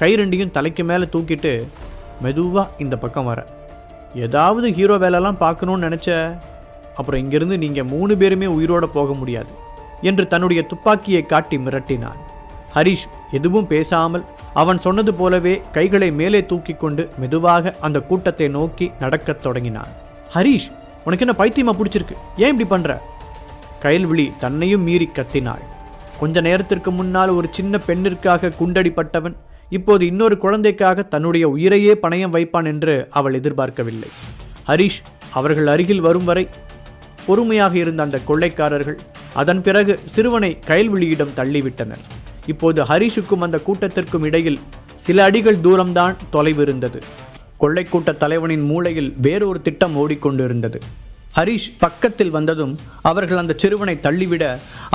கை ரெண்டையும் தலைக்கு மேலே தூக்கிட்டு மெதுவாக இந்த பக்கம் வர. ஏதாவது ஹீரோ வேலைலாம் பார்க்கணும்னு நினச்ச அப்புறம் இங்கிருந்து நீங்கள் மூணு பேருமே உயிரோட போக முடியாது என்று தன்னுடைய துப்பாக்கியை காட்டி மிரட்டினான். ஹரிஷ் எதுவும் பேசாமல் அவன் சொன்னது போலவே கைகளை மேலே தூக்கி கொண்டு மெதுவாக அந்த கூட்டத்தை நோக்கி நடக்கத் தொடங்கினான். ஹரிஷ் உனக்கு என்ன பைத்தியமாக பிடிச்சிருக்கு? ஏன் இப்படி பண்ணுற கயல்விழி தன்னையும் மீறி கத்தினாள். கொஞ்ச நேரத்திற்கு முன்னால் ஒரு சின்ன பெண்ணிற்காக குண்டடிப்பட்டவன் இப்போது இன்னொரு குழந்தைக்காக தன்னுடைய உயிரையே பணயம் வைப்பான் என்று அவள் எதிர்பார்க்கவில்லை. ஹரிஷ் அவர்கள் அருகில் வரும் வரை பொறுமையாக இருந்த அந்த கொள்ளைக்காரர்கள் அதன் பிறகு சிறுவனை கயல்விழியிடம் தள்ளிவிட்டனர். இப்போது ஹரிஷுக்கும் அந்த கூட்டத்திற்கும் இடையில் சில அடிகள் தூரம்தான் தொலைவு இருந்தது. கொள்ளைக்கூட்ட தலைவனின் மூளையில் வேறொரு திட்டம் ஓடிக்கொண்டிருந்தது. ஹரிஷ் பக்கத்தில் வந்ததும் அவர்கள் அந்த சிறுவனை தள்ளிவிட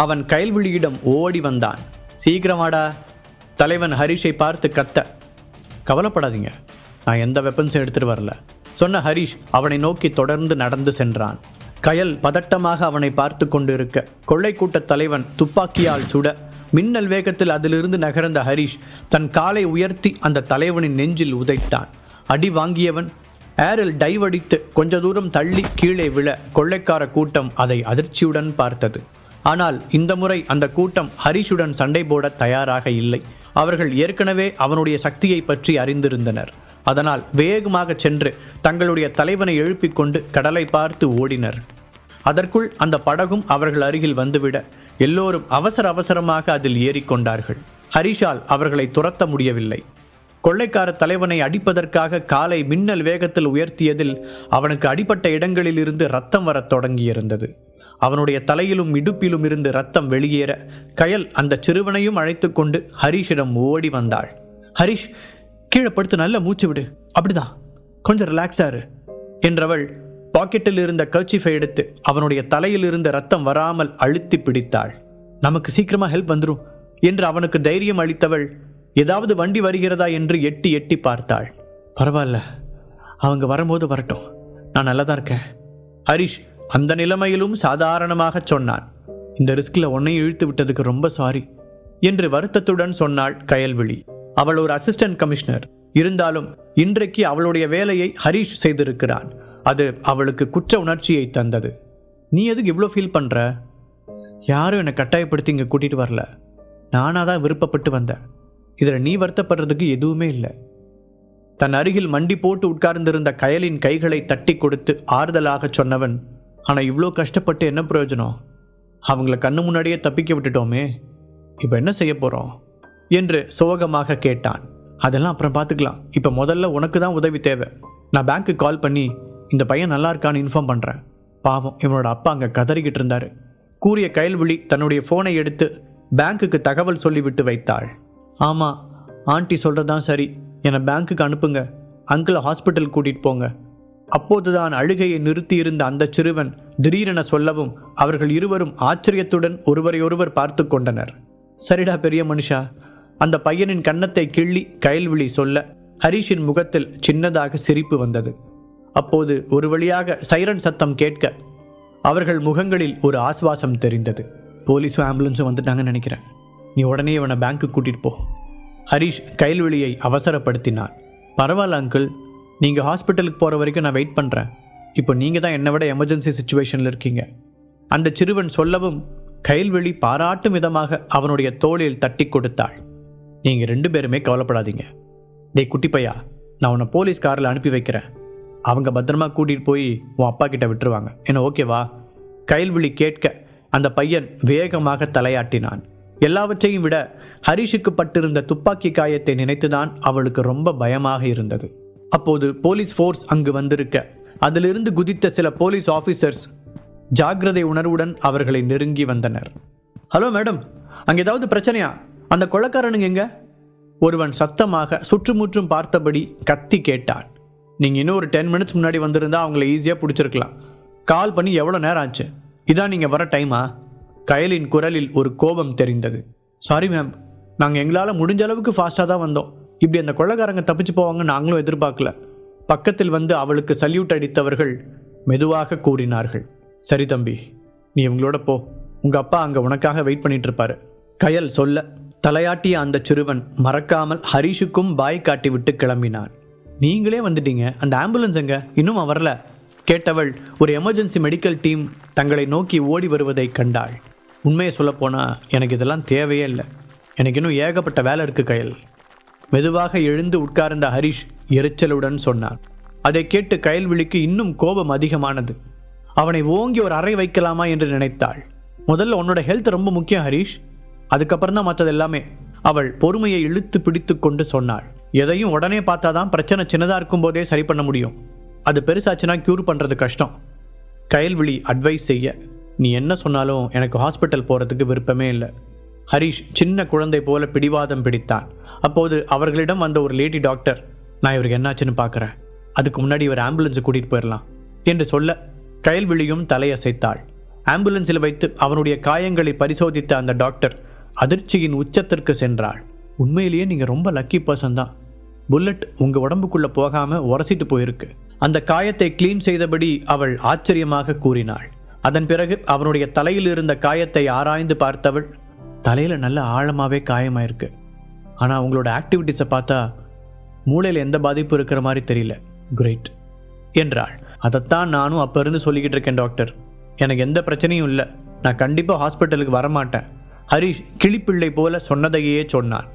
அவன் கயல்விழியிடம் ஓடி வந்தான். சீக்கிரமாடா தலைவன் ஹரிஷை பார்த்து கத்த. கவலைப்படாதீங்க. நான் எந்த வெப்பன்ஸும் எடுத்துட்டு வரல. சொன்ன ஹரிஷ் அவனை நோக்கி தொடர்ந்து நடந்து சென்றான். கயல் பதட்டமாக அவனை பார்த்து கொண்டிருக்க. கொள்ளைக்கூட்ட தலைவன் துப்பாக்கியால் சுட. மின்னல் வேகத்தில் அதிலிருந்து நகர்ந்த ஹரிஷ் தன் காலை உயர்த்தி அந்த தலைவனின் நெஞ்சில் உதைத்தான். அடி வாங்கியவன் ஏரில் டைவடித்து கொஞ்ச தூரம் தள்ளி கீழே விழ கொள்ளைக்கார கூட்டம் அதை அதிர்ச்சியுடன் பார்த்தது. ஆனால் இந்த முறை அந்த கூட்டம் ஹரிஷுடன் சண்டை போட தயாராக இல்லை. அவர்கள் ஏற்கனவே அவனுடைய சக்தியை பற்றி அறிந்திருந்தனர். அதனால் வேகமாக சென்று தங்களுடைய தலைவனை எழுப்பிக் கொண்டு கடலை பார்த்து ஓடினர். அதற்குள் அந்த படகும் அவர்கள் அருகில் வந்துவிட எல்லோரும் அவசர அவசரமாக அதில் ஏறிக்கொண்டார்கள். ஹரிஷால் அவர்களை துரத்த முடியவில்லை. கொள்ளைக்கார தலைவனை அடிப்பதற்காக காலை மின்னல் வேகத்தில் உயர்த்தியதில் அவனுக்கு அடிப்பட்ட இடங்களிலிருந்து ரத்தம் வரத் தொடங்கியிருந்தது. அவனுடைய தலையிலும் இடுப்பிலும் இருந்து ரத்தம் வெளியேற. கயல் அந்த சிறுவனையும் அழைத்து கொண்டு ஹரிஷிடம் ஓடி வந்தாள். ஹரிஷ் கீழே படுத்து நல்ல மூச்சு விடு. அப்படிதான். கொஞ்சம் ரிலாக்ஸா இரு. என்றவள் பாக்கெட்டில் இருந்த கர்ச்சிஃபை எடுத்து அவனுடைய தலையில் இருந்த ரத்தம் வராமல் அழுத்தி பிடித்தாள். நமக்கு சீக்கிரமா ஹெல்ப் வந்துரும். என்று அவனுக்கு தைரியம் அளித்தவள் ஏதாவது வண்டி வருகிறதா என்று எட்டி எட்டி பார்த்தாள். பரவாயில்ல. அவங்க வரும்போது வரட்டும். நான் நல்லா தான் இருக்கேன். ஹரிஷ் அந்த நிலைமையிலும் சாதாரணமாக சொன்னான். இந்த ரிஸ்கில் உன்னையும் இழுத்து விட்டதுக்கு ரொம்ப சாரி என்று வருத்தத்துடன் சொன்னாள் கயல்விழி. அவள் ஒரு அசிஸ்டன்ட் கமிஷனர் இருந்தாலும் இன்றைக்கு அவளுடைய வேலையை ஹரீஷ் செய்திருக்கிறான். அது அவளுக்கு குற்ற உணர்ச்சியை தந்தது. நீ எதுக்கு இவ்வளோ ஃபீல் பண்ணுற யாரும் என்னை கட்டாயப்படுத்தி இங்கே கூட்டிகிட்டு வரல. நானாக தான் விருப்பப்பட்டு வந்தேன். இதில் நீ வருத்தப்படுறதுக்கு எதுவுமே இல்லை. தன் அருகில் மண்டி போட்டு உட்கார்ந்திருந்த கயலின் கைகளை தட்டி கொடுத்து ஆறுதலாக சொன்னவன் ஆனால் இவ்வளோ கஷ்டப்பட்டு என்ன பிரயோஜனம்? அவங்கள கண்ணு முன்னாடியே தப்பிக்க விட்டுட்டோமே. இப்போ என்ன செய்ய போகிறோம் என்று சோகமாக கேட்டான். அதெல்லாம் அப்புறம் பார்த்துக்கலாம் இப்போ முதல்ல உனக்கு தான் உதவி தேவை. நான் பேங்க்குக்கு கால் பண்ணி இந்த பையன் நல்லா இருக்கான்னு இன்ஃபார்ம் பண்ணுறேன் பாவம் இவனோட அப்பா அங்கே கதறிக்கிட்டு இருந்தார். கூறிய கைல்விழி தன்னுடைய ஃபோனை எடுத்து பேங்க்குக்கு தகவல் சொல்லிவிட்டு வைத்தாள். ஆமாம் ஆண்டி சொல்கிறதான் சரி. என்னை பேங்க்குக்கு அனுப்புங்க. அங்கிளை ஹாஸ்பிட்டல் கூட்டிகிட்டு போங்க. அப்போதுதான் அழுகையை நிறுத்தியிருந்த அந்த சிறுவன் திடீரென சொல்லவும் அவர்கள் இருவரும் ஆச்சரியத்துடன் ஒருவரையொருவர் பார்த்து கொண்டனர். சரிடா பெரிய மனுஷா அந்த பையனின் கன்னத்தை கிள்ளி கயல்விழி சொல்ல ஹரிஷின் முகத்தில் சின்னதாக சிரிப்பு வந்தது. அப்போது ஒரு வழியாக சைரன் சத்தம் கேட்க அவர்கள் முகங்களில் ஒரு ஆஸ்வாசம் தெரிந்தது. போலீஸும் ஆம்புலன்ஸும் வந்துட்டாங்கன்னு நினைக்கிறேன். நீ உடனே இவனை பேங்க்குக்கு கூட்டிகிட்டு போ. ஹரிஷ் கைல்வெளியை அவசரப்படுத்தினார் பரவாயில்ல அங்கிள் நீங்கள் ஹாஸ்பிட்டலுக்கு போகிற வரைக்கும் நான் வெயிட் பண்ணுறேன் இப்போ நீங்கள் தான் என்னை விட எமர்ஜென்சி சுச்சுவேஷனில் இருக்கீங்க. அந்த சிறுவன் சொல்லவும் கைல்வெளி பாராட்டும் விதமாக அவனுடைய தோளில் தட்டி கொடுத்தாள். நீங்கள் ரெண்டு பேருமே கவலைப்படாதீங்க. டேய் குட்டி பையா நான் உன்னை போலீஸ் காரில் அனுப்பி வைக்கிறேன். அவங்க பத்திரமா கூட்டிகிட்டு போய் உன் அப்பா கிட்ட விட்டுருவாங்க. என்ன ஓகேவா கைல்விழி கேட்க அந்த பையன் வேகமாக தலையாட்டினான். எல்லாவற்றையும் விட ஹரிஷுக்கு பட்டிருந்த துப்பாக்கி காயத்தை நினைத்துதான் அவளுக்கு ரொம்ப பயமாக இருந்தது. அப்போது போலீஸ் ஃபோர்ஸ் அங்கு வந்திருக்க. அதிலிருந்து குதித்த சில போலீஸ் ஆஃபீஸர்ஸ் ஜாக்கிரதை உணர்வுடன் அவர்களை நெருங்கி வந்தனர். ஹலோ மேடம் அங்கே ஏதாவது பிரச்சனையா? அந்த கொள்ளக்காரனுங்க எங்க? ஒருவன் சத்தமாக சுற்றுமுற்றும் பார்த்தபடி கத்தி கேட்டான். நீங்கள் இன்னும் ஒரு டென் மினிட்ஸ் முன்னாடி வந்திருந்தா அவங்கள ஈஸியாக பிடிச்சிருக்கலாம். கால் பண்ணி எவ்வளோ நேரம் ஆச்சு? இதான் நீங்கள் வர டைமா கயலின் குரலில் ஒரு கோபம் தெரிந்தது. சாரி மேம் நாங்கள் எங்களால் முடிஞ்ச அளவுக்கு ஃபாஸ்ட்டாக தான் வந்தோம். இப்படி அந்த கொள்ளக்காரங்க தப்பிச்சு போவாங்க நாங்களும் எதிர்பார்க்கல. பக்கத்தில் வந்து அவளுக்கு சல்யூட் அடித்தவர்கள் மெதுவாக கூறினார்கள். சரி தம்பி நீ இவங்களோட போ. உங்கள் அப்பா அங்கே உனக்காக வெயிட் பண்ணிட்டு இருப்பாரு. கயல் சொல்ல தலையாட்டிய அந்த சிறுவன் மறக்காமல் ஹரிஷுக்கும் பாய் காட்டிவிட்டு கிளம்பினான். நீங்களே வந்துட்டீங்க. அந்த ஆம்புலன்ஸ் எங்க? இன்னும் வரல. கேட்டவள் ஒரு எமர்ஜென்சி மெடிக்கல் டீம் தங்களை நோக்கி ஓடி வருவதை கண்டாள். உண்மையை சொல்லப்போனால் எனக்கு இதெல்லாம் தேவையே இல்லை. எனக்கு இன்னும் ஏகப்பட்ட வேலை இருக்குது கையில். மெதுவாக எழுந்து உட்கார்ந்த ஹரிஷ் எரிச்சலுடன் சொன்னார். அதை கேட்டு கயல்விழிக்கு இன்னும் கோபம் அதிகமானது. அவனை ஓங்கி ஒரு அறை வைக்கலாமா என்று நினைத்தாள். முதல்ல உன்னோட ஹெல்த் ரொம்ப முக்கியம் ஹரிஷ். அதுக்கப்புறம் தான் மற்றது எல்லாமே. அவள் பொறுமையை இழுத்து பிடித்து கொண்டு சொன்னாள். எதையும் உடனே பார்த்தாதான் பிரச்சனை சின்னதாக இருக்கும் போதே சரி பண்ண முடியும். அது பெருசாச்சுன்னா க்யூர் பண்ணுறது கஷ்டம். கயல்விழி அட்வைஸ் செய்ய நீ என்ன சொன்னாலும் எனக்கு ஹாஸ்பிட்டல் போகிறதுக்கு விருப்பமே இல்லை. ஹரிஷ் சின்ன குழந்தை போல பிடிவாதம் பிடித்தான். அப்போது அவர்களிடம் வந்த ஒரு லேடி டாக்டர் நான் இவருக்கு என்னாச்சுன்னு பார்க்குறேன் அதுக்கு முன்னாடி இவர் ஆம்புலன்ஸை கூட்டிகிட்டு போயிடலாம் என்று சொல்ல கயல்விழியும் தலையசைத்தாள். ஆம்புலன்ஸில் வைத்து அவனுடைய காயங்களை பரிசோதித்த அந்த டாக்டர் அதிர்ச்சியின் உச்சத்திற்கு சென்றாள். உண்மையிலேயே நீங்கள் ரொம்ப லக்கி பர்சன் தான். புல்லட் உங்கள் உடம்புக்குள்ளே போகாமல் உரசிட்டு போயிருக்கு. அந்த காயத்தை கிளீன் செய்தபடி அவள் ஆச்சரியமாக கூறினாள். அதன் பிறகு அவனுடைய தலையில் இருந்த காயத்தை ஆராய்ந்து பார்த்தவள் தலையில் நல்ல ஆழமாகவே காயமாயிருக்கு. ஆனால் உங்களோட ஆக்டிவிட்டீஸை பார்த்தா மூளையில் எந்த பாதிப்பும் இருக்கிற மாதிரி தெரியல. கிரேட் என்றாள். அதைத்தான் நானும் அப்போ இருந்து சொல்லிக்கிட்டு இருக்கேன் டாக்டர் எனக்கு எந்த பிரச்சனையும் இல்லை. நான் கண்டிப்பாக ஹாஸ்பிட்டலுக்கு வரமாட்டேன். ஹரிஷ் கிளிப்பிள்ளை போல சொன்னதையே சொன்னான்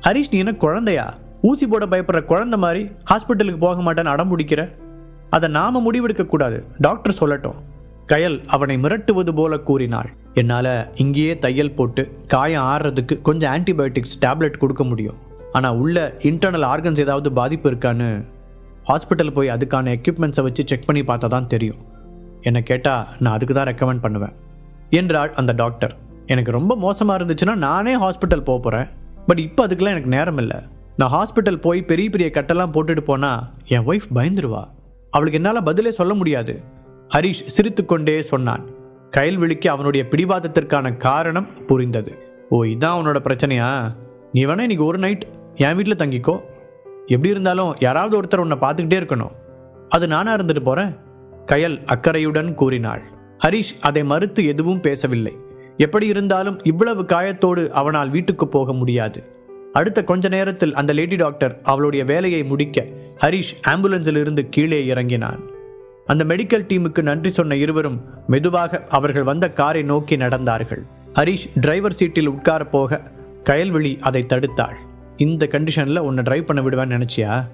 ஹரிஷ் நீ என்ன குழந்தையா? ஊசி போட பயப்படுற குழந்தை மாதிரி ஹாஸ்பிட்டலுக்கு போக மாட்டேன்னு அடம் பிடிக்கிற? அதை நாம முடிவெடுக்கக்கூடாது. டாக்டர் சொல்லட்டும். கயல் அவனை மிரட்டுவது போல கூறினாள். என்னால் இங்கேயே தையல் போட்டு காயம் ஆறுறதுக்கு கொஞ்சம் ஆன்டிபயோட்டிக்ஸ் டேப்லெட் கொடுக்க முடியும். ஆனால் உள்ள இன்டர்னல் ஆர்கன்ஸ் ஏதாவது பாதிப்பு இருக்கான்னு ஹாஸ்பிட்டல் போய் அதுக்கான எக்யூப்மெண்ட்ஸை வச்சு செக் பண்ணி பார்த்தா தான் தெரியும். என்னை கேட்டால் நான் அதுக்கு தான் ரெக்கமெண்ட் பண்ணுவேன் என்றாள் அந்த டாக்டர் எனக்கு ரொம்ப மோசமாக இருந்துச்சுன்னா நானே ஹாஸ்பிட்டல் போக போகிறேன் பட் இப்போ அதுக்கெலாம் எனக்கு நேரம் இல்லை. நான் ஹாஸ்பிட்டல் போய் பெரிய பெரிய கட்டெல்லாம் போட்டுட்டு போனால் என் ஒய்ஃப் பயந்துருவா. அவளுக்கு என்னால் பதிலே சொல்ல முடியாது. ஹரிஷ் சிரித்துக்கொண்டே சொன்னான். கயல்விழிக்கு அவனுடைய பிடிவாதத்திற்கான காரணம் புரிந்தது. ஓ இதான் அவனோட பிரச்சனையா? நீ வேணா இன்னைக்கு ஒரு நைட் என் வீட்டில் தங்கிக்கோ. எப்படி இருந்தாலும் யாராவது ஒருத்தர் உன்னை பார்த்துக்கிட்டே இருக்கணும். அது நானாக இருந்துட்டு போகிறேன் கயல் அக்கறையுடன் கூறினாள். ஹரிஷ் அதை மறுத்து எதுவும் பேசவில்லை. எப்படி இருந்தாலும் இவ்வளவு காயத்தோடு அவனால் வீட்டுக்கு போக முடியாது. அடுத்த கொஞ்ச நேரத்தில் அந்த லேடி டாக்டர் அவளுடைய வேலையை முடிக்க ஹரிஷ் ஆம்புலன்ஸில் இருந்து கீழே இறங்கினான். அந்த மெடிக்கல் டீமுக்கு நன்றி சொன்ன இருவரும் மெதுவாக அவர்கள் வந்த காரை நோக்கி நடந்தார்கள். ஹரிஷ் டிரைவர் சீட்டில் உட்கார போக கயல்விழி அதை தடுத்தாள். இந்த கண்டிஷனில் உன்னை டிரைவ் பண்ண விடுவேன்னு நினச்சியா?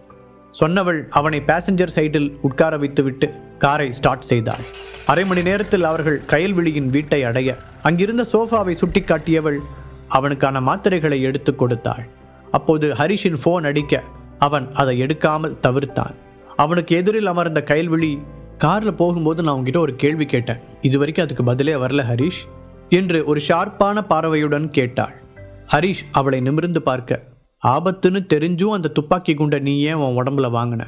சொன்னவள் அவனை பேசஞ்சர் சைடில் உட்கார வைத்துவிட்டு காரை ஸ்டார்ட் செய்தாள். அரை மணி நேரத்தில் அவர்கள் கயல்விழியின் வீட்டை அடைய அங்கிருந்த சோஃபாவை சுட்டிக்காட்டியவள் அவனுக்கான மாத்திரைகளை எடுத்து கொடுத்தாள். அப்போது ஹரிஷின் ஃபோன் அடிக்க அவன் அதை எடுக்காமல் தவிர்த்தான். அவனுக்கு எதிரில் அமர்ந்த கயல்விழி காரில் போகும்போது நான் உங்ககிட்ட ஒரு கேள்வி கேட்டேன். இது வரைக்கும் அதுக்கு பதிலே வரல ஹரிஷ். என்று ஒரு ஷார்ப்பான பார்வையுடன் கேட்டாள். ஹரிஷ் அவளை நிமிர்ந்து பார்க்க ஆபத்துன்னு தெரிஞ்சும் அந்த துப்பாக்கி குண்டை நீ ஏன் உன் உடம்புல வாங்கின?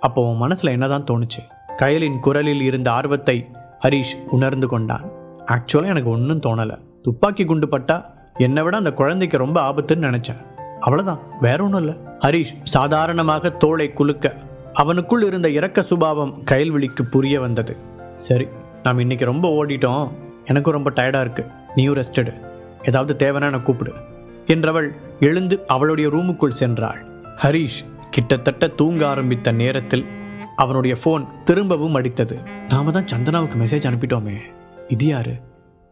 அப்போ உன் மனசில் என்னதான் தோணுச்சு? கயலின் குரலில் இருந்த ஆர்வத்தை ஹரிஷ் உணர்ந்து கொண்டான். ஆக்சுவலாக எனக்கு ஒன்றும் தோணலை. துப்பாக்கி குண்டு பட்டா என்னை விட அந்த குழந்தைக்கு ரொம்ப ஆபத்துன்னு நினச்சேன். அவ்வளோதான் வேற ஒன்றும் இல்லை. ஹரிஷ் சாதாரணமாக தோளை குலுக்க அவனுக்குள் இருந்த இரக்க சுபாவம் கயல்விழிக்கு புரிய வந்தது. சரி நாம் இன்னைக்கு ரொம்ப ஓடிட்டோம். எனக்கும் ரொம்ப டயர்டாக இருக்கு. நியூ ரெஸ்டடு ஏதாவது தேவைன்னா நான் கூப்பிடு. என்றவள் எழுந்து அவளுடைய ரூமுக்குள் சென்றாள். ஹரிஷ் கிட்டத்தட்ட தூங்க ஆரம்பித்த நேரத்தில் அவனுடைய ஃபோன் திரும்பவும் அடித்தது. நாம தான் சந்தனாவுக்கு மெசேஜ் அனுப்பிட்டோமே. இது யாரு?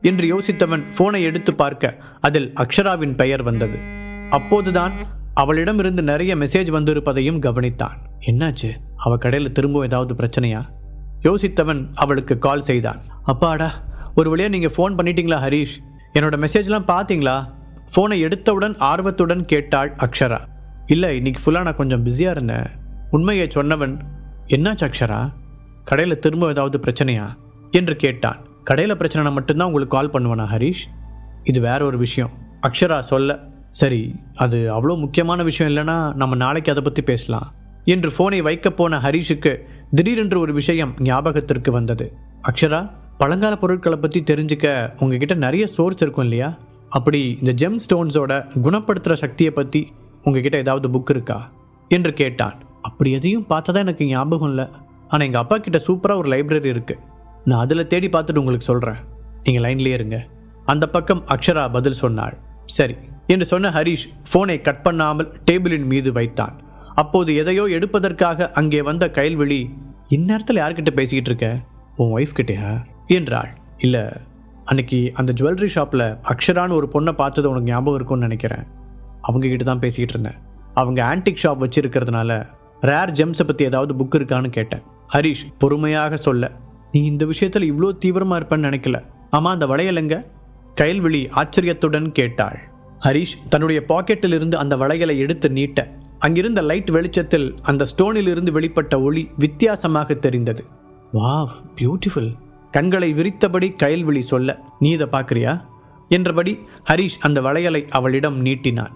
என்று யோசித்தவன் ஃபோனை எடுத்து பார்க்க அதில் அக்ஷராவின் பெயர் வந்தது. அப்போதுதான் அவளிடமிருந்து நிறைய மெசேஜ் வந்திருப்பதையும் கவனித்தான். என்னாச்சு? அவ கடையில் திரும்ப ஏதாவது பிரச்சனையா? யோசித்தவன் அவளுக்கு கால் செய்தான். அப்பாடா ஒரு வழியாக நீங்கள் ஃபோன் பண்ணிட்டீங்களா ஹரீஷ்? என்னோட மெசேஜ்லாம் பார்த்தீங்களா? ஃபோனை எடுத்தவுடன் ஆர்வத்துடன் கேட்டாள் அக்ஷரா. இல்லை இன்னைக்கு ஃபுல்லாக நான் கொஞ்சம் பிஸியாக இருந்தேன். உண்மையை சொன்னவன் என்னாச்சு அக்ஷரா? கடையில் திரும்ப ஏதாவது பிரச்சனையா? என்று கேட்டான். கடையில் பிரச்சனைனா மட்டும்தான் உங்களுக்கு கால் பண்ணுவேனா ஹரீஷ்? இது வேற ஒரு விஷயம். அக்ஷரா சொல்ல சரி அது அவ்வளோ முக்கியமான விஷயம் இல்லைன்னா நம்ம நாளைக்கு அதை பற்றி பேசலாம். என்று ஃபோனை வைக்கப் போன ஹரிஷுக்கு திடீரென்று ஒரு விஷயம் ஞாபகத்திற்கு வந்தது. அக்ஷரா பழங்கால பொருட்களை பற்றி தெரிஞ்சுக்க உங்ககிட்ட நிறைய சோர்ஸ் இருக்கும் இல்லையா? அப்படி இந்த ஜெம் ஸ்டோன்ஸோட குணப்படுத்துகிற சக்தியை பற்றி உங்ககிட்ட ஏதாவது புக் இருக்கா? என்று கேட்டான். அப்படி எதையும் பார்த்ததா எனக்கு ஞாபகம் இல்லை. ஆனால் எங்கள் அப்பா கிட்ட சூப்பராக ஒரு லைப்ரரி இருக்குது நான் அதில் தேடி பார்த்துட்டு உங்களுக்கு சொல்கிறேன் நீங்கள் லைன்லேயே இருங்க. அந்த பக்கம் அக்ஷரா பதில் சொன்னாள். சரி என்று சொன்ன ஹரிஷ் ஃபோனை கட் பண்ணாமல் டேபிளின் மீது வைத்தான். அப்போது எதையோ எடுப்பதற்காக அங்கே வந்த கைல்விழி இந்நேரத்தில் யார்கிட்ட பேசிக்கிட்டு இருக்க? உன் ஒய்ஃப் கிட்டேயா? என்றாள். இல்லை அன்னைக்கு அந்த ஜுவல்லரி ஷாப்பில் அக்ஷரான்னு ஒரு பொண்ணை பார்த்தது உனக்கு ஞாபகம் இருக்கும்னு நினைக்கிறேன். அவங்கக்கிட்ட தான் பேசிக்கிட்டு இருந்தேன். அவங்க ஆன்டிக் ஷாப் வச்சுருக்கிறதுனால ரேர் ஜெம்ஸை பற்றி ஏதாவது புக் இருக்கான்னு கேட்டேன். ஹரிஷ் பொறுமையாக சொல்ல நீ இந்த விஷயத்தில் இவ்வளோ தீவிரமாக இருப்பேன்னு நினைக்கல. ஆமாம் அந்த வளையலுங்க கைல்விழி ஆச்சரியத்துடன் கேட்டாள். ஹரிஷ் தன்னுடைய பாக்கெட்டில் இருந்து அந்த வளையலை எடுத்து நீட்ட அங்கிருந்த லைட் வெளிச்சத்தில் அந்த ஸ்டோனில் இருந்து வெளிப்பட்ட ஒளி வித்தியாசமாக தெரிந்தது. Wow beautiful. கண்களை விரித்தபடி கயல்விழி சொல்ல நீ இதை பார்க்குறியா? என்றபடி ஹரிஷ் அந்த வளையலை அவளிடம் நீட்டினான்.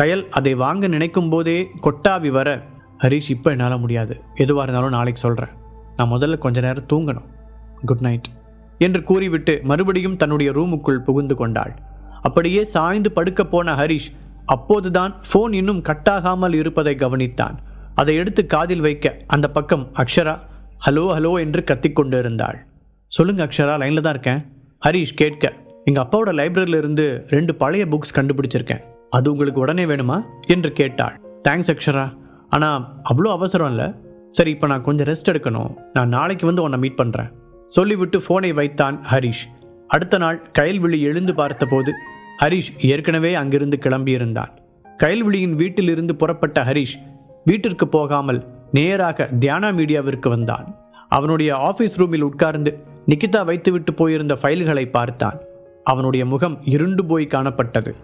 கயல் அதை வாங்க நினைக்கும் போதே கொட்டாவி வர ஹரிஷ் இப்போ என்னால் முடியாது. எதுவாக இருந்தாலும் நாளைக்கு சொல்கிறேன் நான் முதல்ல கொஞ்ச நேரம் தூங்கணும். Good night. என்று கூறிவிட்டு மறுபடியும் தன்னுடைய ரூமுக்குள் புகுந்து கொண்டாள். அப்படியே சாய்ந்து படுக்கப் போன ஹரிஷ் அப்போதுதான் ஃபோன் இன்னும் கட்டாகாமல் இருப்பதை கவனித்தான். அதை எடுத்து காதில் வைக்க அந்த பக்கம் அக்ஷரா ஹலோ ஹலோ என்று கத்திக்கொண்டு இருந்தாள் சொல்லுங்க அக்ஷரா லைனில் தான் இருக்கேன். ஹரிஷ் கேட்க. எங்கள் அப்பாவோட லைப்ரரியில இருந்து ரெண்டு பழைய புக்ஸ் கண்டுபிடிச்சிருக்கேன். அது உங்களுக்கு உடனே வேணுமா? என்று கேட்டாள். தேங்க்ஸ் அக்ஷரா. ஆனால் அவ்வளோ அவசரம் இல்லை. சரி இப்போ நான் கொஞ்சம் ரெஸ்ட் எடுக்கணும். நான் நாளைக்கு வந்து உன்னை மீட் பண்ணுறேன் சொல்லிவிட்டு ஃபோனை வைத்தான் ஹரிஷ். அடுத்த நாள் கயல்விழி எழுந்து பார்த்தபோது ஹரிஷ் ஏற்கனவே அங்கிருந்து கிளம்பியிருந்தான். கயல்விழியின் வீட்டிலிருந்து புறப்பட்ட ஹரிஷ் வீட்டிற்கு போகாமல் நேராக தியானா மீடியாவிற்கு வந்தான். அவனுடைய ஆஃபீஸ் ரூமில் உட்கார்ந்து நிகிதா வைத்துவிட்டு போயிருந்த ஃபைல்களை பார்த்தான். அவனுடைய முகம் இருண்டு போய் காணப்பட்டது.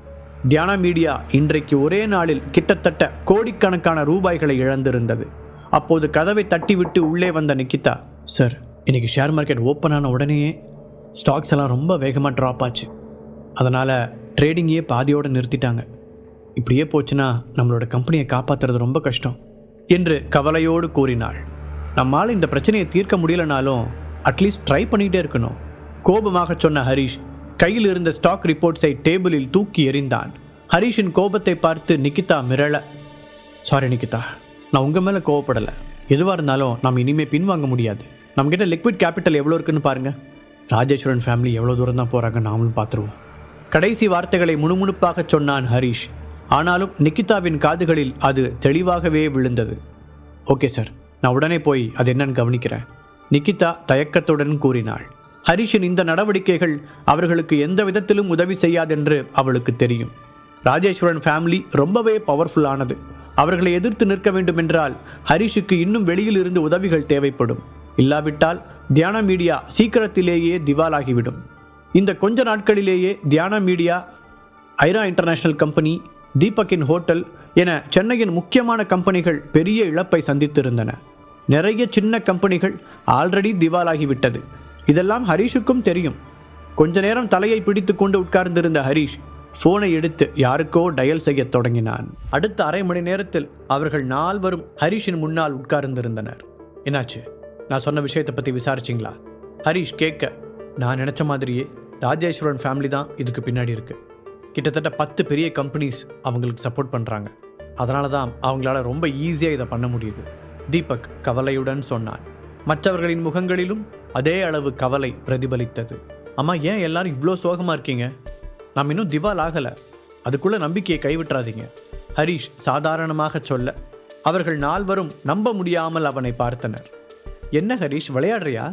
தியானா மீடியா இன்றைக்கு ஒரே நாளில் கிட்டத்தட்ட கோடிக்கணக்கான ரூபாய்களை இழந்திருந்தது. அப்போது கதவை தட்டிவிட்டு உள்ளே வந்த நிகிதா சார் இன்னைக்கு ஷேர் மார்க்கெட் ஓப்பன் ஆன உடனேயே ஸ்டாக்ஸ் எல்லாம் ரொம்ப வேகமாக ட்ராப் ஆச்சு. அதனால் ட்ரேடிங்கையே பாதியோடு நிறுத்திட்டாங்க. இப்படியே போச்சுன்னா நம்மளோட கம்பெனியை காப்பாற்றுறது ரொம்ப கஷ்டம் என்று கவலையோடு கூறினாள். நம்மால் இந்த பிரச்சனையை தீர்க்க முடியலனாலும் அட்லீஸ்ட் ட்ரை பண்ணிகிட்டே இருக்கணும் கோபமாக சொன்ன ஹரிஷ் கையில் இருந்த ஸ்டாக் ரிப்போர்ட்ஸை டேபிளில் தூக்கி எறிந்தான். ஹரிஷின் கோபத்தை பார்த்து நிகிதா மிரள சாரி நிகிதா நான் உங்கள் மேலே கோவப்படலை. எதுவாக இருந்தாலும் நாம் இனிமேல் பின்வாங்க முடியாது. நம்மக்கிட்ட லிக்விட் கேபிட்டல் எவ்வளோ இருக்குன்னு பாருங்கள் ராஜேஸ்வரன் ஃபேமிலி எவ்வளோ தூரம் தான் போகிறாங்க நாமளும் பார்த்துருவோம் கடைசி வார்த்தைகளை முணுமுணுப்பாக சொன்னான் ஹரிஷ். ஆனாலும் நிக்கிதாவின் காதுகளில் அது தெளிவாகவே விழுந்தது. ஓகே சார் நான் உடனே போய் அது என்னன்னு கவனிக்கிறேன் நிக்கிதா தயக்கத்துடன் கூறினாள். ஹரிஷின் இந்த நடவடிக்கைகள் அவர்களுக்கு எந்த விதத்திலும் உதவி செய்யாதென்று அவளுக்கு தெரியும். ராஜேஸ்வரன் ஃபேமிலி ரொம்பவே பவர்ஃபுல்லானது அவர்களை எதிர்த்து நிற்க வேண்டுமென்றால் ஹரிஷுக்கு இன்னும் வெளியில் இருந்து உதவிகள் தேவைப்படும். இல்லாவிட்டால் தியான மீடியா சீக்கிரத்திலேயே திவாலாகிவிடும். இந்த கொஞ்ச நாட்களிலேயே Dhiyana media Aira international company தீபக்கின் hotel என சென்னையின் முக்கியமான கம்பெனிகள் பெரிய இழப்பை சந்தித்திருந்தன. நிறைய சின்ன கம்பெனிகள் ஆல்ரெடி திவாலாகிவிட்டது. இதெல்லாம் ஹரிஷுக்கும் தெரியும். கொஞ்ச நேரம் தலையை பிடித்து கொண்டு உட்கார்ந்திருந்த ஹரிஷ் ஃபோனை எடுத்து யாருக்கோ டயல் செய்யத் தொடங்கினான். அடுத்த அரை மணி நேரத்தில் அவர்கள் நால்வரும் ஹரிஷின் முன்னால் உட்கார்ந்திருந்தனர். என்னாச்சு? நான் சொன்ன விஷயத்தை பற்றி விசாரிச்சிங்களா? ஹரிஷ் கேட்க நான் நினச்ச மாதிரியே ராஜேஸ்வரன் ஃபேமிலி தான் இதுக்கு பின்னாடி இருக்குது கிட்டத்தட்ட பத்து பெரிய கம்பெனிஸ் அவங்களுக்கு சப்போர்ட் பண்ணுறாங்க அதனால தான் அவங்களால ரொம்ப ஈஸியாக இதை பண்ண முடியுது. தீபக் கவலையுடன் சொன்னான். மற்றவர்களின் முகங்களிலும் அதே அளவு கவலை பிரதிபலித்தது. அம்மா ஏன் எல்லாரும் இவ்வளோ சோகமாக இருக்கீங்க? நாம் இன்னும் திவால் ஆகலை. அதுக்குள்ளே நம்பிக்கையை கைவிட்டுறாதீங்க. ஹரிஷ் சாதாரணமாக சொல்ல அவர்கள் நால்வரும் நம்ப முடியாமல் அவனை பார்த்தனர். என்ன ஹரிஷ் விளையாடுறியா?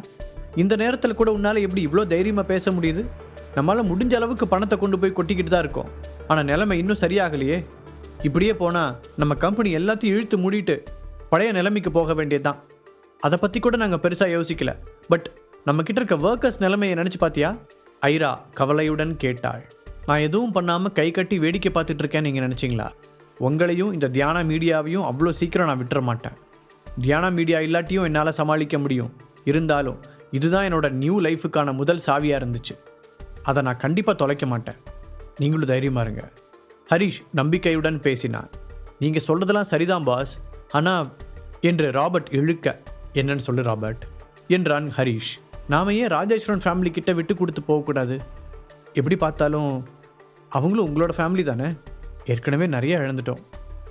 இந்த நேரத்தில் கூட உன்னால் எப்படி இவ்வளோ தைரியமாக பேச முடியுது? நம்மளால் முடிஞ்ச அளவுக்கு பணத்தை கொண்டு போய் கொட்டிக்கிட்டு தான் இருக்கோம். ஆனால் நிலைமை இன்னும் சரியாகலையே. இப்படியே போனால் நம்ம கம்பெனி எல்லாத்தையும் இழுத்து மூடிட்டு பழைய நிலைமைக்கு போக வேண்டியதுதான். அதை பற்றி கூட நாங்கள் பெருசாக யோசிக்கல. பட் நம்மக்கிட்ட இருக்க ஒர்க்கர்ஸ் நிலைமையை நினச்சி பார்த்தியா ஐரா கவலையுடன் கேட்டாள். நான் எதுவும் பண்ணாமல் கை கட்டி வேடிக்கை பார்த்துட்டு இருக்கேன்னு நீங்கள் நினச்சிங்களா? உங்களையும் இந்த தியான மீடியாவையும் அவ்வளோ சீக்கிரம் நான் விட்டுற மாட்டேன். தியானா மீடியா இல்லாட்டியும் என்னால் சமாளிக்க முடியும். இருந்தாலும் இதுதான் என்னோட நியூ லைஃபுக்கான முதல் சாவியாக இருந்துச்சு. அதை நான் கண்டிப்பாக தொலைக்க மாட்டேன். நீங்களும் தைரியமாக இருங்க. ஹரிஷ் நம்பிக்கையுடன் பேசினான். நீங்கள் சொல்கிறதெல்லாம் சரிதான் பாஸ் ஆனால் என்று ராபர்ட் இழுக்க என்னன்னு சொல்லு ராபர்ட் என்றான் ஹரிஷ். நாம ஏன் ராஜேஸ்வரன் ஃபேமிலி கிட்ட விட்டு கொடுத்து போகக்கூடாது? எப்படி பார்த்தாலும் அவங்களும் உங்களோட ஃபேமிலி தானே? ஏற்கனவே நிறைய இழந்துட்டோம்.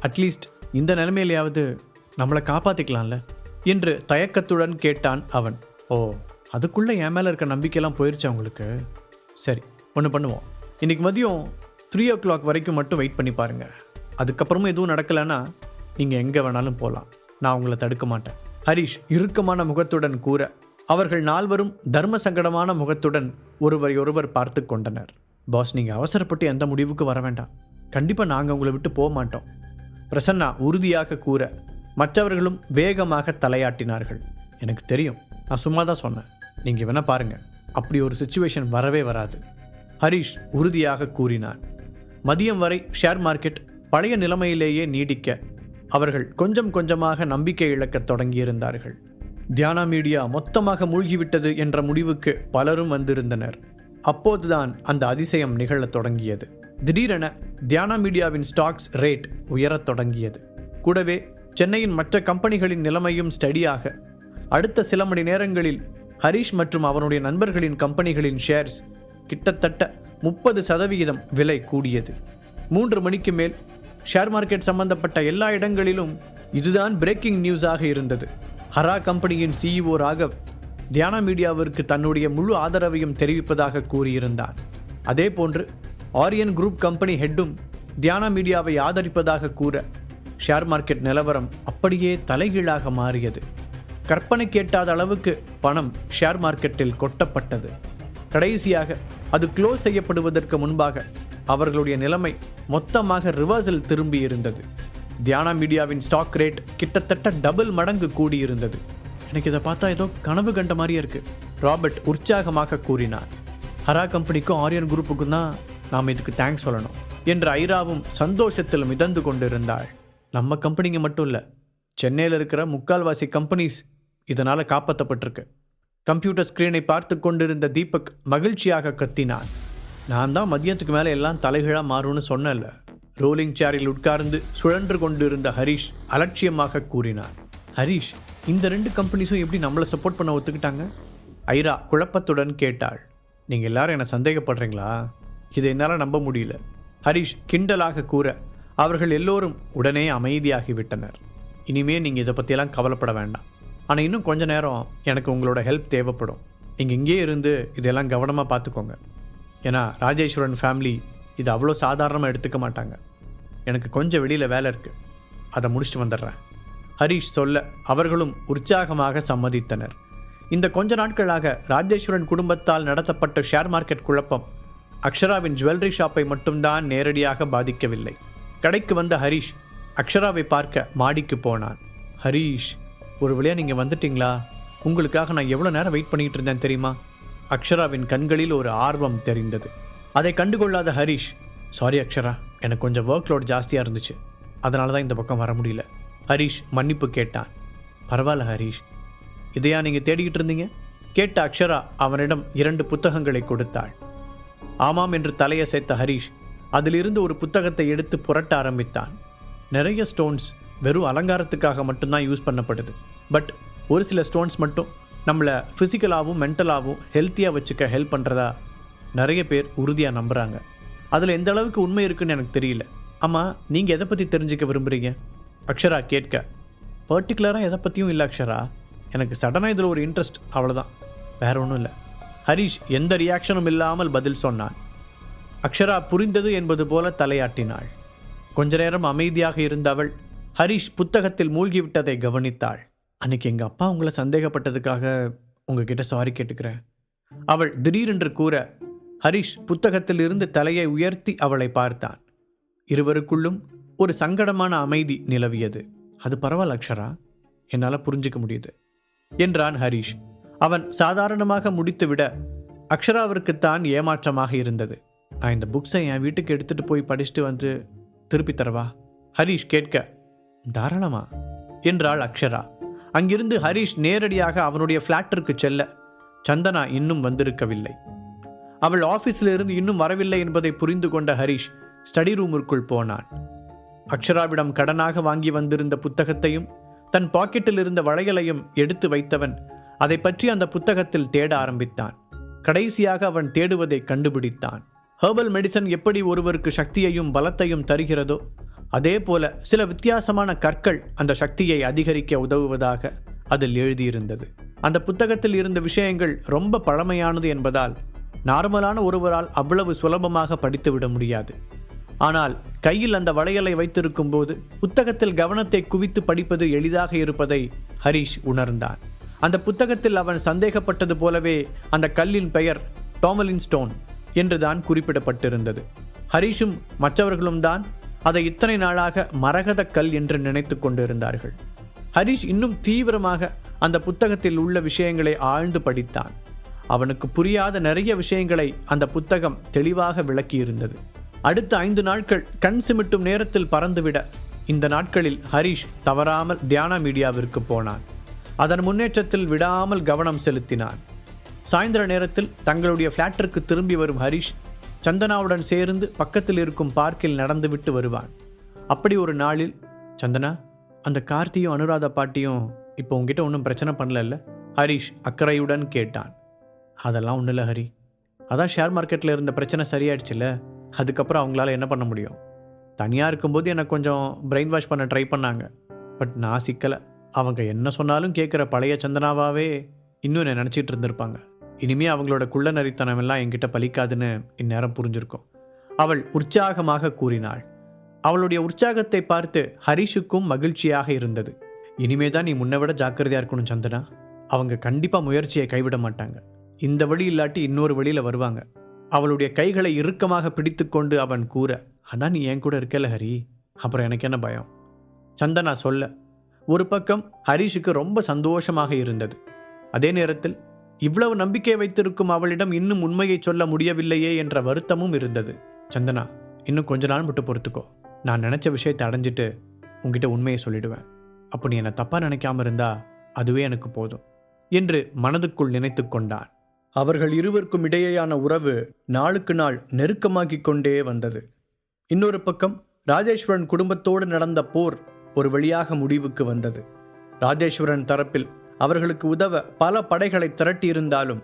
அட்லீஸ்ட் இந்த நிலைமையிலையாவது நம்மளை காப்பாற்றிக்கலாம்ல என்று தயக்கத்துடன் கேட்டான் அவன். ஓ அதுக்குள்ளே என் மேலே இருக்க நம்பிக்கையெல்லாம் போயிடுச்சு அவங்களுக்கு சரி ஒன்று பண்ணுவோம். இன்னைக்கு மதியம் த்ரீ ஓ கிளாக் வரைக்கும் மட்டும் வெயிட் பண்ணி பாருங்கள் அதுக்கப்புறமும் எதுவும் நடக்கலைன்னா நீங்கள் எங்கே வேணாலும் போகலாம் நான் உங்களை தடுக்க மாட்டேன். ஹரிஷ் இறுக்கமான முகத்துடன் கூற அவர்கள் நால்வரும் தர்ம சங்கடமான முகத்துடன் ஒருவரையொருவர் பார்த்து கொண்டனர். பாஸ் நீங்கள் அவசரப்பட்டு எந்த முடிவுக்கு வர வேண்டாம். கண்டிப்பாக நாங்கள் உங்களை விட்டு போக மாட்டோம். பிரசன்னா உறுதியாக கூற மற்றவர்களும் வேகமாக தலையாட்டினார்கள். எனக்கு தெரியும். நான் சும்மா தான் சொன்னேன். நீங்கள் வேணா பாருங்கள் அப்படி ஒரு சுச்சுவேஷன் வரவே வராது. ஹரிஷ் உறுதியாக கூறினார். மதியம் வரை ஷேர் மார்க்கெட் பழைய நிலைமையிலேயே நீடிக்க அவர்கள் கொஞ்சம் கொஞ்சமாக நம்பிக்கை இழக்கத் தொடங்கியிருந்தார்கள். தியானா மீடியா மொத்தமாக மூழ்கிவிட்டது என்ற முடிவுக்கு பலரும் வந்திருந்தனர். அப்போதுதான் அந்த அதிசயம் நிகழத் தொடங்கியது. திடீரென தியானா மீடியாவின் ஸ்டாக்ஸ் ரேட் உயரத் தொடங்கியது. கூடவே சென்னையின் மற்ற கம்பெனிகளின் நிலைமையும் ஸ்டடியாக அடுத்த சில மணி நேரங்களில் ஹரிஷ் மற்றும் அவனுடைய நண்பர்களின் கம்பெனிகளின் ஷேர்ஸ் கிட்டத்தட்ட முப்பது சதவிகிதம் விலை கூடியது. மூன்று மணிக்கு மேல் ஷேர் மார்க்கெட் சம்பந்தப்பட்ட எல்லா இடங்களிலும் இதுதான் பிரேக்கிங் நியூஸாக இருந்தது. ஹரா கம்பெனியின் சிஇஓ ராகவ் தியானா மீடியாவிற்கு தன்னுடைய முழு ஆதரவையும் தெரிவிப்பதாக கூறியிருந்தார் அதே போன்று ஆரியன் குரூப் கம்பெனி ஹெட்டும் தியானா மீடியாவை ஆதரிப்பதாக கூற ஷேர் மார்க்கெட் நிலவரம் அப்படியே தலைகீழாக மாறியது. கற்பனை கேட்டாத அளவுக்கு பணம் ஷேர் மார்க்கெட்டில் கொட்டப்பட்டது. கடைசியாக அது க்ளோஸ் செய்யப்படுவதற்கு முன்பாக அவர்களுடைய நிலைமை மொத்தமாக ரிவர்சல் திரும்பி இருந்தது தியானா மீடியாவின் ஸ்டாக் ரேட் கிட்டத்தட்ட டபுள் மடங்கு கூடியிருந்தது. எனக்கு இதை பார்த்தா ஏதோ கனவு கண்ட மாதிரியே இருக்கு ராபர்ட் உற்சாகமாக கூறினார். ஹரா கம்பெனிக்கும் ஆரியன் குரூப்புக்கும் தான் நாம் இதுக்கு தேங்க்ஸ் சொல்லணும் என்று ஐராவும் சந்தோஷத்தில் மிதந்து கொண்டிருந்தாள். நம்ம கம்பெனிங்க மட்டும் இல்லை சென்னையில் இருக்கிற முக்கால்வாசி கம்பெனிஸ் இதனால் காப்பாற்றப்பட்டிருக்கு கம்ப்யூட்டர் ஸ்க்ரீனை பார்த்து கொண்டிருந்த தீபக் மகிழ்ச்சியாக கத்தினான். நான் தான் மதியத்துக்கு மேலே எல்லாம் தலைகீழாக மாறும்னு சொன்னேன்ல. ரோலிங் சேரில் உட்கார்ந்து சுழன்று கொண்டிருந்த ஹரிஷ் அலட்சியமாக கூறினார் ஹரிஷ் இந்த ரெண்டு கம்பெனிஸும் எப்படி நம்மளை சப்போர்ட் பண்ண ஒத்துக்கிட்டாங்க? ஐரா குழப்பத்துடன் கேட்டாள். நீங்கள் எல்லாரும் என்னை சந்தேகப்படுறீங்களா? இதை என்னால் நம்ப முடியல. ஹரிஷ் கிண்டலாக கூற அவர்கள் எல்லோரும் உடனே அமைதியாகிவிட்டனர். இனிமே நீங்கள் இதை பற்றியெல்லாம் கவலைப்பட வேண்டாம். ஆனால் இன்னும் கொஞ்ச நேரம் எனக்கு உங்களோட ஹெல்ப் தேவைப்படும். நீங்கள் இங்கேயே இருந்து இதெல்லாம் கவனமாக பார்த்துக்கோங்க. ஏன்னா ராஜேஸ்வரன் ஃபேமிலி இது அவ்வளோ சாதாரணமாக எடுத்துக்க மாட்டாங்க. எனக்கு கொஞ்சம் வெளியில் வேலை இருக்குது அதை முடிச்சுட்டு வந்துடுறேன். ஹரிஷ் சொல்ல அவர்களும் உற்சாகமாக சம்மதித்தனர். இந்த கொஞ்ச நாட்களாக ராஜேஸ்வரன் குடும்பத்தால் நடத்தப்பட்ட ஷேர் மார்க்கெட் குழப்பம் அக்ஷராவின் ஜுவல்லரி ஷாப்பை மட்டும்தான் நேரடியாக பாதிக்கவில்லை. கடைக்கு வந்த ஹரிஷ் அக்ஷராவை பார்க்க மாடிக்கு போனான். ஹரிஷ் ஒரு வழியாக நீங்கள் வந்துட்டீங்களா? உங்களுக்காக நான் எவ்வளோ நேரம் வெயிட் பண்ணிட்டு இருந்தேன் தெரியுமா? அக்ஷராவின் கண்களில் ஒரு ஆர்வம் தெரிந்தது. அதை கண்டுகொள்ளாத ஹரிஷ் சாரி அக்ஷரா எனக்கு கொஞ்சம் ஒர்க் லோட் ஜாஸ்தியாக இருந்துச்சு. அதனால தான் இந்த பக்கம் வர முடியல. ஹரிஷ் மன்னிப்பு கேட்டான். பரவாயில்ல ஹரிஷ். இதையா நீங்கள் தேடிக்கிட்டு இருந்தீங்க? கேட்ட அக்ஷரா அவனிடம் இரண்டு புத்தகங்களை கொடுத்தாள். ஆமாம் என்று தலையசைத்த ஹரிஷ் அதிலிருந்து ஒரு புத்தகத்தை எடுத்து புரட்ட ஆரம்பித்தான். நிறைய ஸ்டோன்ஸ் வெறும் அலங்காரத்துக்காக மட்டும்தான் யூஸ் பண்ணப்படுது. பட் ஒரு சில ஸ்டோன்ஸ் மட்டும் நம்மளை ஃபிசிக்கலாகவும் மென்டலாகவும் ஹெல்த்தியாக வச்சுக்க ஹெல்ப் பண்ணுறதா நிறைய பேர் உறுதியாக நம்புகிறாங்க அதில் எந்த அளவுக்கு உண்மை இருக்குன்னு எனக்கு தெரியல. ஆமாம் நீங்கள் எதை பற்றி தெரிஞ்சுக்க விரும்புகிறீங்க அக்ஷரா கேட்க. பர்டிகுலராக எதை பற்றியும் இல்லை அக்ஷரா. எனக்கு சடனாக இதில் ஒரு இன்ட்ரெஸ்ட் அவ்வளோதான் வேற ஒன்றும் இல்லை. ஹரிஷ் எந்த ரியாக்ஷனும் இல்லாமல் பதில் சொன்னான். அக்ஷரா புரிந்தது என்பது போல தலையாட்டினாள். கொஞ்ச நேரம் அமைதியாக இருந்த அவள் ஹரிஷ் புத்தகத்தில் மூழ்கிவிட்டதை கவனித்தாள். அன்னைக்கு எங்கள் அப்பா உங்களை சந்தேகப்பட்டதுக்காக உங்ககிட்ட சாரி கேட்டுக்கிறேன். அவள் திடீரென்று கூற ஹரிஷ் புத்தகத்திலிருந்து தலையை உயர்த்தி அவளை பார்த்தான். இருவருக்குள்ளும் ஒரு சங்கடமான அமைதி நிலவியது. அது பரவாயில்ல அக்ஷரா என்னால் புரிஞ்சுக்க முடியுது என்றான் ஹரிஷ். அவன் சாதாரணமாக முடித்துவிட அக்ஷராவிற்குத்தான் ஏமாற்றமாக இருந்தது. நான் இந்த புக்ஸை என் வீட்டுக்கு எடுத்துகிட்டு போய் படிச்சுட்டு வந்து திருப்பி தரவா? ஹரிஷ் கேட்க தாராளமா? என்றாள் அக்ஷரா. அங்கிருந்து ஹரிஷ் நேரடியாக அவனுடைய ஃப்ளாட்டிற்கு செல்ல சந்தனா இன்னும் வந்திருக்கவில்லை. அவள் ஆபீஸில் இருந்து இன்னும் வரவில்லை என்பதை புரிந்து கொண்ட ஹரிஷ் ஸ்டடி ரூமிற்குள் போனான். அக்ஷராவிடம் கடனாக வாங்கி வந்திருந்த புத்தகத்தையும் தன் பாக்கெட்டில் இருந்த வளையலையும் எடுத்து வைத்தவன் அதை பற்றி அந்த புத்தகத்தில் தேட ஆரம்பித்தான். கடைசியாக அவன் தேடுவதை கண்டுபிடித்தான். ஹெர்பல் மெடிசன் எப்படி ஒருவருக்கு சக்தியையும் பலத்தையும் தருகிறதோ அதே போல சில வித்தியாசமான கற்கள் அந்த சக்தியை அதிகரிக்க உதவுவதாக அதில் எழுதியிருந்தது. அந்த புத்தகத்தில் இருந்த விஷயங்கள் ரொம்ப பழமையானது என்பதால் நார்மலான ஒருவரால் அவ்வளவு சுலபமாக படித்துவிட முடியாது. ஆனால் கையில் அந்த வளையலை வைத்திருக்கும் போது புத்தகத்தில் கவனத்தை குவித்து படிப்பது எளிதாக இருப்பதை ஹரிஷ் உணர்ந்தான். அந்த புத்தகத்தில் அவன் சந்தேகப்பட்டது போலவே அந்த கல்லின் பெயர் டோமலின் ஸ்டோன் என்றுதான் குறிப்பிடப்பட்டிருந்தது. ஹரிஷும் மற்றவர்களும் தான் அதை இத்தனை நாளாக மரகத கல் என்று நினைத்து கொண்டிருந்தார்கள். ஹரிஷ் இன்னும் தீவிரமாக அந்த புத்தகத்தில் உள்ள விஷயங்களை ஆழ்ந்து படித்தான். அவனுக்கு புரியாத நிறைய விஷயங்களை அந்த புத்தகம் தெளிவாக விளக்கியிருந்தது. அடுத்த ஐந்து நாட்கள் கண் சிமிட்டும் நேரத்தில் பறந்துவிட இந்த நாட்களில் ஹரிஷ் தவறாமல் தியானா மீடியாவிற்கு போனான். அதன் முன்னேற்றத்தில் விடாமல் கவனம் செலுத்தினான். சாயந்தர நேரத்தில் தங்களுடைய ஃப்ளாட்டிற்கு திரும்பி வரும் ஹரிஷ் சந்தனாவுடன் சேர்ந்து பக்கத்தில் இருக்கும் பார்க்கில் நடந்துவிட்டு வருவான். அப்படி ஒரு நாளில் சந்தனா அந்த கார்த்தியும் அனுராதா பாட்டியும் இப்போ உங்ககிட்ட ஒன்றும் பிரச்சனை பண்ணலல்ல? ஹரிஷ் அக்கறையுடன் கேட்டான். அதெல்லாம் ஒன்றும் இல்லை ஹரி. அதான் ஷேர் மார்க்கெட்டில் இருந்த பிரச்சனை சரியாயிடுச்சுல்ல? அதுக்கப்புறம் அவங்களால என்ன பண்ண முடியும்? தனியாக இருக்கும்போது எனக்கு கொஞ்சம் பிரெயின் வாஷ் பண்ண ட்ரை பண்ணாங்க. பட் நான் சிக்கலை. அவங்க என்ன சொன்னாலும் கேட்குற பழைய சந்தனாவாகவே இன்னும் என்னை நினச்சிட்டு இருந்திருப்பாங்க. இனிமே அவங்களோட குள்ள நரித்தனம் எல்லாம் என்கிட்ட பலிக்காதுன்னு இந்நேரம் புரிஞ்சிருக்கும். அவள் உற்சாகமாக கூறினாள். அவளுடைய உற்சாகத்தை பார்த்து ஹரிஷுக்கும் மகிழ்ச்சியாக இருந்தது. இனிமே தான் நீ முன்னை விட ஜாக்கிரதையா இருக்கணும் சந்தனா. அவங்க கண்டிப்பா முயற்சியை கைவிட மாட்டாங்க. இந்த வழி இல்லாட்டி இன்னொரு வழியில வருவாங்க. அவளுடைய கைகளை இறுக்கமாக பிடித்துக்கொண்டு அவன் கூற அதான் நீ என் கூட இருக்கல ஹரி. அப்புறம் எனக்கு என்ன பயம்? சந்தனா சொல்ல ஒரு பக்கம் ஹரிஷுக்கு ரொம்ப சந்தோஷமாக இருந்தது. அதே நேரத்தில் இவ்வளவு நம்பிக்கை வைத்திருக்கும் அவளிடம் இன்னும் உண்மையை சொல்ல முடியவில்லையே என்ற வருத்தமும் இருந்தது. சந்தனா இன்னும் கொஞ்ச நாள் மட்டும் பொறுத்துக்கோ. நான் நினச்ச விஷயத்தை அடைஞ்சிட்டு உங்ககிட்ட உண்மையை சொல்லிடுவேன். அப்போ நீ என்னை தப்பாக நினைக்காம இருந்தா அதுவே எனக்கு போதும் என்று மனதுக்குள் நினைத்து கொண்டான். அவர்கள் இருவருக்கும் இடையேயான உறவு நாளுக்கு நாள் நெருக்கமாகிக் கொண்டே வந்தது. இன்னொரு பக்கம் ராஜேஸ்வரன் குடும்பத்தோடு நடந்த போர் ஒரு வழியாக முடிவுக்கு வந்தது. ராஜேஸ்வரன் தரப்பில் அவர்களுக்கு உதவ பல படைகளை திரட்டியிருந்தாலும்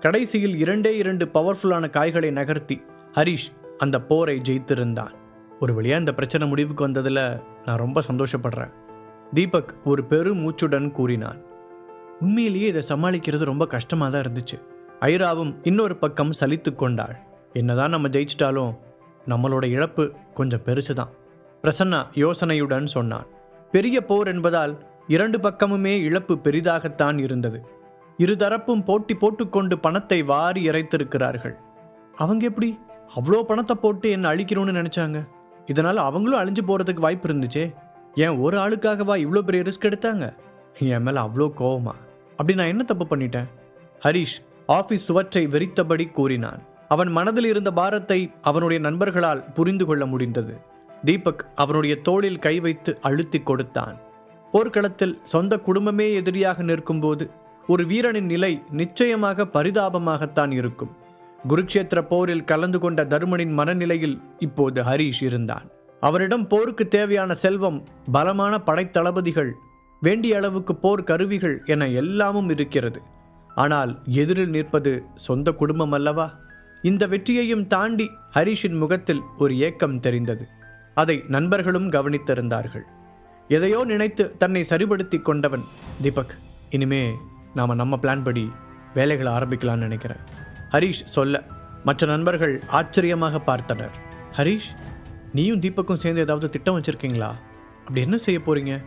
கடைசியில் இரண்டே இரண்டு பவர்ஃபுல்லான காய்களை நகர்த்தி ஹரிஷ் அந்த போரை ஜெயித்திருந்தான். ஒரு வழியாக இந்த பிரச்சனை முடிவுக்கு வந்ததுல நான் ரொம்ப சந்தோஷப்படுறேன். தீபக் ஒரு பெரு மூச்சுடன் கூறினான். உண்மையிலேயே இதை சமாளிக்கிறது ரொம்ப கஷ்டமாக தான் இருந்துச்சு. ஐராவும் இன்னொரு பக்கம் சலித்து கொண்டாள். என்னதான் நம்ம ஜெயிச்சிட்டாலும் நம்மளோட இழப்பு கொஞ்சம் பெருசு தான் பிரசன்னா யோசனையுடன் சொன்னான். பெரிய போர் என்பதால் இரண்டு பக்கமுமே இழப்பு பெரிதாகத்தான் இருந்தது. இருதரப்பும் போட்டி போட்டுக்கொண்டு பணத்தை வாரி இறைத்திருக்கிறார்கள். அவங்க எப்படி? அவ்வளோ பணத்தை போட்டு என்ன அழிக்கணும்னு நினைச்சாங்க. இதனால் அவங்களும் அழிஞ்சு போகிறதுக்கு வாய்ப்பு இருந்துச்சே. ஏன் ஒரு ஆளுக்காகவா இவ்வளோ பெரிய ரிஸ்க் எடுத்தாங்க? என் மேலே அவ்வளோ கோவமா? அப்படி நான் என்ன தப்பு பண்ணிட்டேன்? ஹரிஷ் ஆஃபீஸ் சுவற்றை வெறித்தபடி கூறினான். அவன் மனதில் இருந்த பாரத்தை அவனுடைய நண்பர்களால் புரிந்து கொள்ள முடிந்தது. தீபக் அவனுடைய தோளில் கை வைத்து அழுத்தி கொடுத்தான். போர்க்களத்தில் சொந்த குடும்பமே எதிரியாக நிற்கும்போது ஒரு வீரனின் நிலை நிச்சயமாக பரிதாபமாகத்தான் இருக்கும். குருக்ஷேத்திர போரில் கலந்து கொண்ட தருமனின் மனநிலையில் இப்போது ஹரீஷ் இருந்தான். அவரிடம் போருக்கு தேவையான செல்வம் பலமான படைத்தளபதிகள் வேண்டிய அளவுக்கு போர் கருவிகள் என எல்லாமும் இருக்கிறது. ஆனால் எதிரில் நிற்பது சொந்த குடும்பம் அல்லவா? இந்த வெற்றியையும் தாண்டி ஹரிஷின் முகத்தில் ஒரு ஏக்கம் தெரிந்தது. அதை நண்பர்களும் கவனித்திருந்தார்கள். எதையோ நினைத்து தன்னை சரிபடுத்தி கொண்டவன் தீபக். இனிமே நாம் நம்ம பிளான் படி வேலைகளை ஆரம்பிக்கலாம்னு நினைக்கிறேன். ஹரீஷ் சொல்ல மற்ற நண்பர்கள் ஆச்சரியமாக பார்த்தனர். ஹரீஷ் நீயும் தீபக்கும் சேர்ந்து ஏதாவது திட்டம் வச்சிருக்கீங்களா? அப்படி என்ன செய்ய போகிறீங்க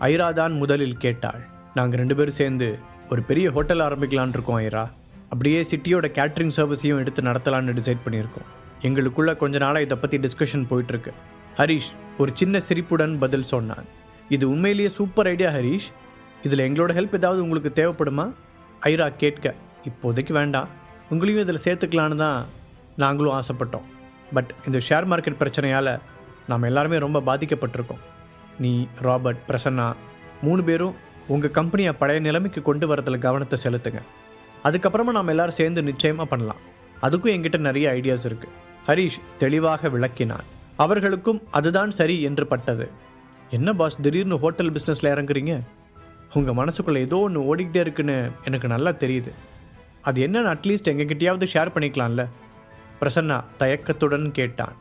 ஐரா தான் முதலில் கேட்டாள். நாங்கள் ரெண்டு பேரும் சேர்ந்து ஒரு பெரிய ஹோட்டல் ஆரம்பிக்கலான் இருக்கோம் ஐரா. அப்படியே சிட்டியோட கேட்ரிங் சர்வீஸையும் எடுத்து நடத்தலான்னு டிசைட் பண்ணியிருக்கோம். எங்களுக்குள்ள கொஞ்ச நாளாக இதை பற்றி டிஸ்கஷன் போயிட்டுருக்கு ஹரீஷ் ஒரு சின்ன சிரிப்புடன் பதில் சொன்னான். இது உண்மையிலேயே சூப்பர் ஐடியா ஹரீஷ். இதில் எங்களோட ஹெல்ப் ஏதாவது உங்களுக்கு தேவைப்படுமா? ஐரா கேட்க இப்போதைக்கு வேண்டாம். உங்களையும் இதில் சேர்த்துக்கலான்னு தான் நாங்களும் ஆசைப்பட்டோம். பட் இந்த ஷேர் மார்க்கெட் பிரச்சனையால் நாம் எல்லாருமே ரொம்ப பாதிக்கப்பட்டிருக்கோம். நீ ராபர்ட் பிரசன்னா மூணு பேரும் உங்கள் கம்பெனியை பழைய நிலைமைக்கு கொண்டு வரதில் கவனத்தை செலுத்துங்க. அதுக்கப்புறமா நாம் எல்லாரும் சேர்ந்து நிச்சயமாக பண்ணலாம். அதுக்கும் என்கிட்ட நிறைய ஐடியாஸ் இருக்குது ஹரீஷ் தெளிவாக விளக்கினான். அவர்களுக்கும் அதுதான் சரி என்று பட்டது. என்ன பாஸ் திடீர்னு ஹோட்டல் பிஸ்னஸில் இறங்குறீங்க? உங்கள் மனசுக்குள்ளே ஏதோ ஒன்று ஓடிக்கிட்டே இருக்குன்னு எனக்கு நல்லா தெரியுது. அது என்னன்னு அட்லீஸ்ட் எங்ககிட்டயாவது ஷேர் பண்ணிக்கலாம்ல? பிரசன்னா தயக்கத்துடன் கேட்டான்.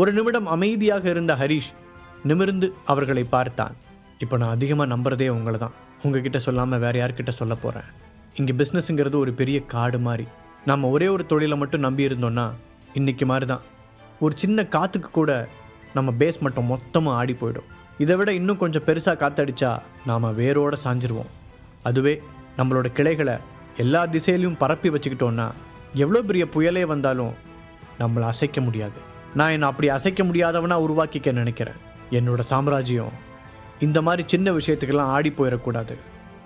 ஒரு நிமிடம் அமைதியாக இருந்த ஹரீஷ் நிமிர்ந்து அவர்களை பார்த்தான். இப்போ நான் அதிகமாக நம்புறதே உங்களை தான் உங்ககிட்ட சொல்லாமல் வேறு யார்கிட்ட சொல்ல போகிறேன் இங்கே பிஸ்னஸ்ங்கிறது ஒரு பெரிய காடு மாதிரி நம்ம ஒரே ஒரு தொழிலை மட்டும் நம்பி இருந்தோன்னா இன்றைக்கி மாதிரி தான் ஒரு சின்ன காற்றுக்கு கூட நம்ம பேஸ் மட்டும் மொத்தமாக ஆடி போயிடும். இதை விட இன்னும் கொஞ்சம் பெருசாக காற்றடிச்சா நாம் வேரோடு சாஞ்சிருவோம். அதுவே நம்மளோட கிளைகளை எல்லா திசையிலையும் பரப்பி வச்சுக்கிட்டோன்னா எவ்வளோ பெரிய புயலே வந்தாலும் நம்மளை அசைக்க முடியாது. நான் என்னை அப்படி அசைக்க முடியாதவனாக உருவாக்கிக்க நினைக்கிறேன். என்னோட சாம்ராஜ்யம் இந்த மாதிரி சின்ன விஷயத்துக்கெல்லாம் ஆடி போயிடக்கூடாது.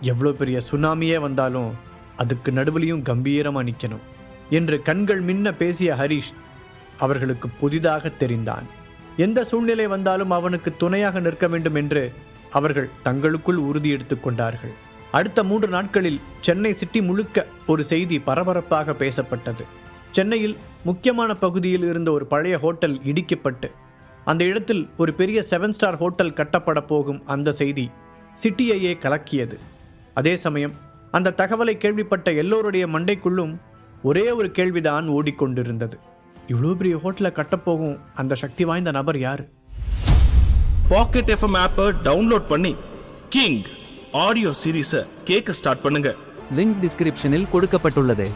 எவ்வளோ பெரிய சுனாமியே வந்தாலும் அதுக்கு நடுவுலையும் கம்பீரமாக நிற்கணும் என்று கண்கள் மின்ன பேசிய ஹரிஷ் அவர்களுக்கு புதிதாக தெரிந்தான். எந்த சூழ்நிலை வந்தாலும் அவனுக்கு துணையாக நிற்க வேண்டும் என்று அவர்கள் தங்களுக்குள் உறுதி கொண்டார்கள். அடுத்த மூன்று நாட்களில் சென்னை சிட்டி முழுக்க ஒரு செய்தி பரபரப்பாக பேசப்பட்டது. சென்னையில் முக்கியமான பகுதியில் இருந்த ஒரு பழைய ஹோட்டல் இடிக்கப்பட்டு அந்த இடத்தில் ஒரு பெரிய செவன் ஸ்டார் ஹோட்டல் கட்டப்பட போகும் அந்த செய்தி சிட்டியையே கலக்கியது. அதே சமயம் அந்த தகவலை கேள்விப்பட்ட எல்லோருடைய மண்டைக்குள்ளும் ஒரே ஒரு கேள்விதான் ஓடிக்கொண்டிருந்தது. இவ்வளோ பெரிய ஹோட்டலை கட்டப்போகும் அந்த சக்தி வாய்ந்த நபர் யார்? பாக்கெட் எஃப்எம் ஆப்பை டவுன்லோட் பண்ணி கிங் ஆடியோ சீரீஸை கேட்க ஸ்டார்ட் பண்ணுங்க. லிங்க் டிஸ்கிரிப்ஷனில் கொடுக்கப்பட்டுள்ளது.